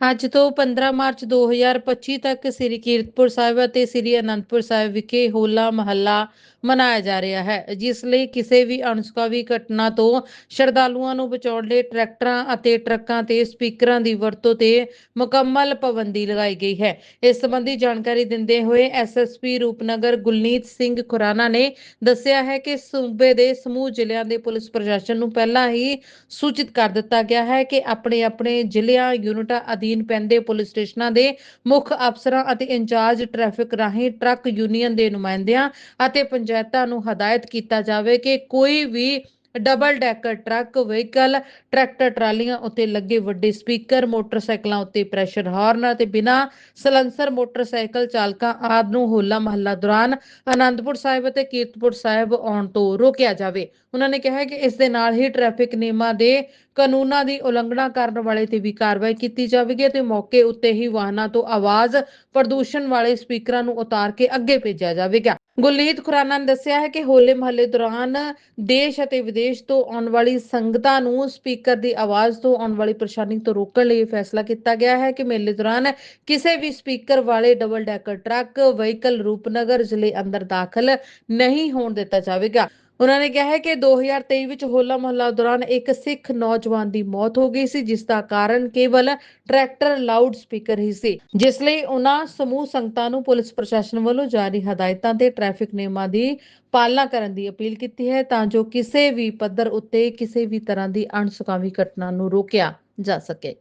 ਅੱਜ ਤੋਂ 15 ਮਾਰਚ 2025 ਤੱਕ ਸ੍ਰੀ ਕੀਰਤਪੁਰ ਸਾਹਿਬ ਅਤੇ ਸ੍ਰੀ ਅਨੰਦਪੁਰ ਸਾਹਿਬ ਵਿਖੇ ਹੋਲਾ ਮਹੱਲਾ ਮਨਾਇਆ ਜਾ ਰਿਹਾ ਹੈ, ਜਿਸ ਲਈ ਕਿਸੇ ਵੀ ਅਣਸੁਖਾਵੀ ਘਟਨਾ ਤੋਂ ਸ਼ਰਧਾਲੂਆਂ ਨੂੰ ਬਚਾਉਣ ਲਈ ਟਰੈਕਟਰਾਂ ਅਤੇ ਟਰੱਕਾਂ ਤੇ ਸਪੀਕਰਾਂ ਦੀ ਵਰਤੋਂ ਤੇ ਮੁਕੰਮਲ ਪਾਬੰਦੀ ਲਗਾਈ ਗਈ ਹੈ। ਇਸ ਸੰਬੰਧੀ ਜਾਣਕਾਰੀ ਦਿੰਦੇ ਹੋਏ ਐਸਐਸਪੀ ਰੂਪਨਗਰ ਗੁਲਨੀਤ ਸਿੰਘ ਖੁਰਾਨਾ ਨੇ ਦੱਸਿਆ ਹੈ ਕਿ ਸੂਬੇ ਦੇ ਸਮੂਹ ਜ਼ਿਲ੍ਹਿਆਂ ਦੇ ਪੁਲਿਸ ਪ੍ਰਸ਼ਾਸਨ ਨੂੰ ਪਹਿਲਾਂ ਹੀ ਸੂਚਿਤ ਕਰ ਦਿੱਤਾ ਗਿਆ ਹੈ ਕਿ ਆਪਣੇ ਆਪਣੇ ਜ਼ਿਲ੍ਹਿਆਂ ਯੂਨਿਟਾਂ ਅਧੀਨ ਪੈਂਦੇ ਪੁਲਿਸ ਸਟੇਸ਼ਨਾਂ ਦੇ ਮੁੱਖ ਅਫਸਰਾਂ ਅਤੇ ਇੰਚਾਰਜ ਟ੍ਰੈਫਿਕ ਰਾਹੀਂ ਟਰੱਕ ਯੂਨੀਅਨ ਦੇ ਨੁਮਾਇੰਦਿਆਂ ਅਤੇ ਪੰਚਾਇਤਾਂ ਨੂੰ ਹਦਾਇਤ ਕੀਤਾ ਜਾਵੇ ਕਿ ਕੋਈ ਵੀ double decker truck vehicle tractor ਟਰਾਲੀਆਂ ਉੱਤੇ ਲੱਗੇ ਵੱਡੇ ਸਪੀਕਰ ਮੋਟਰਸਾਈਕਲਾਂ ਉੱਤੇ ਪ੍ਰੈਸ਼ਰ ਹਾਰਨ ਅਤੇ ਬਿਨਾਂ ਸਲੈਂਸਰ ਮੋਟਰਸਾਈਕਲ ਚਾਲਕਾਂ ਆਦਿ ਨੂੰ ਹੋਲਾ ਮਹੱਲਾ ਦੌਰਾਨ ਆਨੰਦਪੁਰ ਸਾਹਿਬ ਅਤੇ ਕੀਰਤਪੁਰ ਸਾਹਿਬ ਆਉਣ ਤੋਂ ਰੋਕਿਆ ਜਾਵੇ। ਉਹਨਾਂ ਨੇ ਕਿਹਾ ਕਿ ਇਸ ਦੇ ਨਾਲ ਹੀ ਟ੍ਰੈਫਿਕ ਨਿਯਮਾਂ ਦੇ ਕਾਨੂੰਨਾਂ ਦੀ ਉਲੰਘਣਾ ਕਰਨ ਵਾਲੇ ਤੇ ਵੀ ਕਾਰਵਾਈ ਕੀਤੀ ਜਾਵੇਗੀ ਤੇ ਮੌਕੇ ਉੱਤੇ ਹੀ ਵਾਹਨਾਂ ਤੋਂ ਆਵਾਜ਼ ਪ੍ਰਦੂਸ਼ਣ ਵਾਲੇ ਸਪੀਕਰਾਂ ਨੂੰ ਉਤਾਰ ਕੇ ਅੱਗੇ ਭੇਜਿਆ ਜਾਵੇਗਾ। ਗੁਰਲੀਤ ਖੁਰਾਨਾ ਨੇ ਦੱਸਿਆ ਹੈ ਕਿ ਹੋਲੇ ਮਹੱਲੇ ਦੌਰਾਨ ਦੇਸ਼ ਅਤੇ ਵਿਦੇਸ਼ ਤੋਂ ਆਉਣ ਵਾਲੀ ਸੰਗਤਾਂ ਨੂੰ ਸਪੀਕਰ ਦੀ ਆਵਾਜ਼ ਤੋਂ ਆਉਣ ਵਾਲੀ ਪਰੇਸ਼ਾਨੀ ਤੋਂ ਰੋਕਣ ਲਈ ਇਹ ਫੈਸਲਾ ਕੀਤਾ ਗਿਆ ਹੈ ਕਿ ਮੇਲੇ ਦੌਰਾਨ ਕਿਸੇ ਵੀ ਸਪੀਕਰ ਵਾਲੇ double decker truck, vehicle, Rupnagar ਜ਼ਿਲ੍ਹੇ ਅੰਦਰ ਦਾਖਲ ਨਹੀਂ ਹੋਣ ਦਿੱਤਾ ਜਾਵੇਗਾ। ਉਹਨਾਂ ਨੇ ਕਿਹਾ ਹੈ ਕਿ 2023 ਵਿੱਚ ਹੋਲਾ ਮਹੱਲਾ ਦੌਰਾਨ ਇੱਕ ਸਿੱਖ ਨੌਜਵਾਨ ਦੀ ਮੌਤ ਹੋ ਗਈ ਸੀ ਜਿਸ ਦਾ ਕਾਰਨ ਕੇਵਲ ਟਰੈਕਟਰ ਲਾਊਡ ਸਪੀਕਰ ਹੀ ਸੀ, ਜਿਸ ਲਈ ਉਹਨਾਂ ਸਮੂਹ ਸੰਗਤਾਂ ਨੂੰ ਪੁਲਿਸ ਪ੍ਰਸ਼ਾਸਨ ਵੱਲੋਂ ਜਾਰੀ ਹਦਾਇਤਾਂ ਤੇ ਟ੍ਰੈਫਿਕ ਨਿਯਮਾਂ ਦੀ ਪਾਲਣਾ ਕਰਨ ਦੀ ਅਪੀਲ ਕੀਤੀ ਹੈ ਤਾਂ ਜੋ ਕਿਸੇ ਵੀ ਪੱਧਰ ਉੱਤੇ ਕਿਸੇ ਵੀ ਤਰ੍ਹਾਂ ਦੀ ਅਣਸੁਖਾਵੀ ਘਟਨਾ ਨੂੰ ਰੋਕਿਆ ਜਾ ਸਕੇ।